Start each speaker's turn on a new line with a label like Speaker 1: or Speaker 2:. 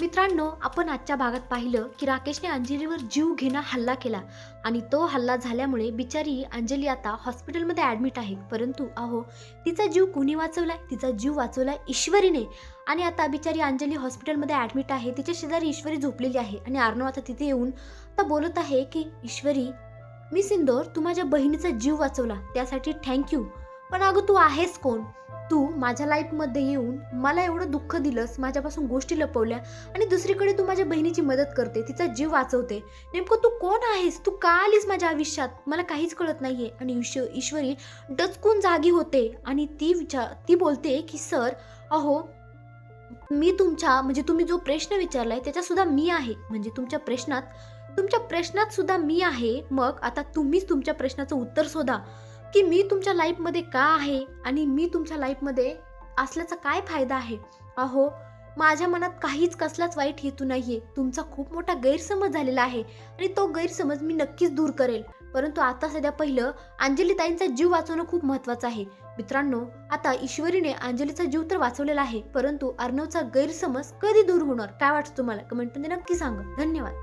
Speaker 1: मित्रांनो आपण आजच्या भागात पाहिलं की राकेशने अंजलीवर जीव घेणा हल्ला केला आणि तो हल्ला झाल्यामुळे बिचारी अंजली आता हॉस्पिटलमध्ये ॲडमिट आहे. परंतु अहो तिचा जीव कुणी वाचवलाय? तिचा जीव वाचवलाय ईश्वरीने. आणि आता बिचारी अंजली हॉस्पिटलमध्ये ॲडमिट आहे. तिच्या शेजारी ईश्वरी झोपलेली आहे आणि अर्णव आता तिथे येऊन आता बोलत आहे की ईश्वरी मी सिंदोर तू माझ्या बहिणीचा जीव वाचवला. त्यासाठी थँक्यू पण अगं तू आहेस कोण? तू माझ्या लाईफमध्ये येऊन मला एवढं दुःख दिलंस माझ्यापासून गोष्टी लपवल्या आणि दुसरीकडे तू माझ्या बहिणीची मदत करते तिचा जीव वाचवते. नेमकं तू कोण आहेस? तू का आलीस माझ्या आयुष्यात? मला काहीच कळत नाहीये. आणि ईश्व ईश्वरी डचकून जागी होते आणि ती विचार ती बोलते की सर अहो मी तुमच्या म्हणजे तुम्ही जो प्रश्न विचारलाय त्याच्यात सुद्धा मी आहे. म्हणजे तुमच्या प्रश्नात तुमच्या प्रश्नात सुद्धा मी आहे. मग आता तुम्हीच तुमच्या प्रश्नाचं उत्तर शोधा. की मी तुमच्या लाईफमध्ये का आहे आणि मी तुमच्या लाईफमध्ये असल्याचा काय फायदा आहे? अहो माझ्या मनात काहीच कसलाच वाईट हेतू नाहीये. तुमचा खूप मोठा गैरसमज झालेला आहे आणि तो गैरसमज मी नक्कीच दूर करेल. परंतु आता सध्या पहिलं अंजलीताईंचा जीव वाचवणं खूप महत्वाचं आहे. मित्रांनो आता ईश्वरीने अंजलीचा जीव तर वाचवलेला आहे परंतु अर्णवचा गैरसमज कधी दूर होणार? काय वाटतं तुम्हाला? कमेंटमध्ये नक्की सांगा. धन्यवाद.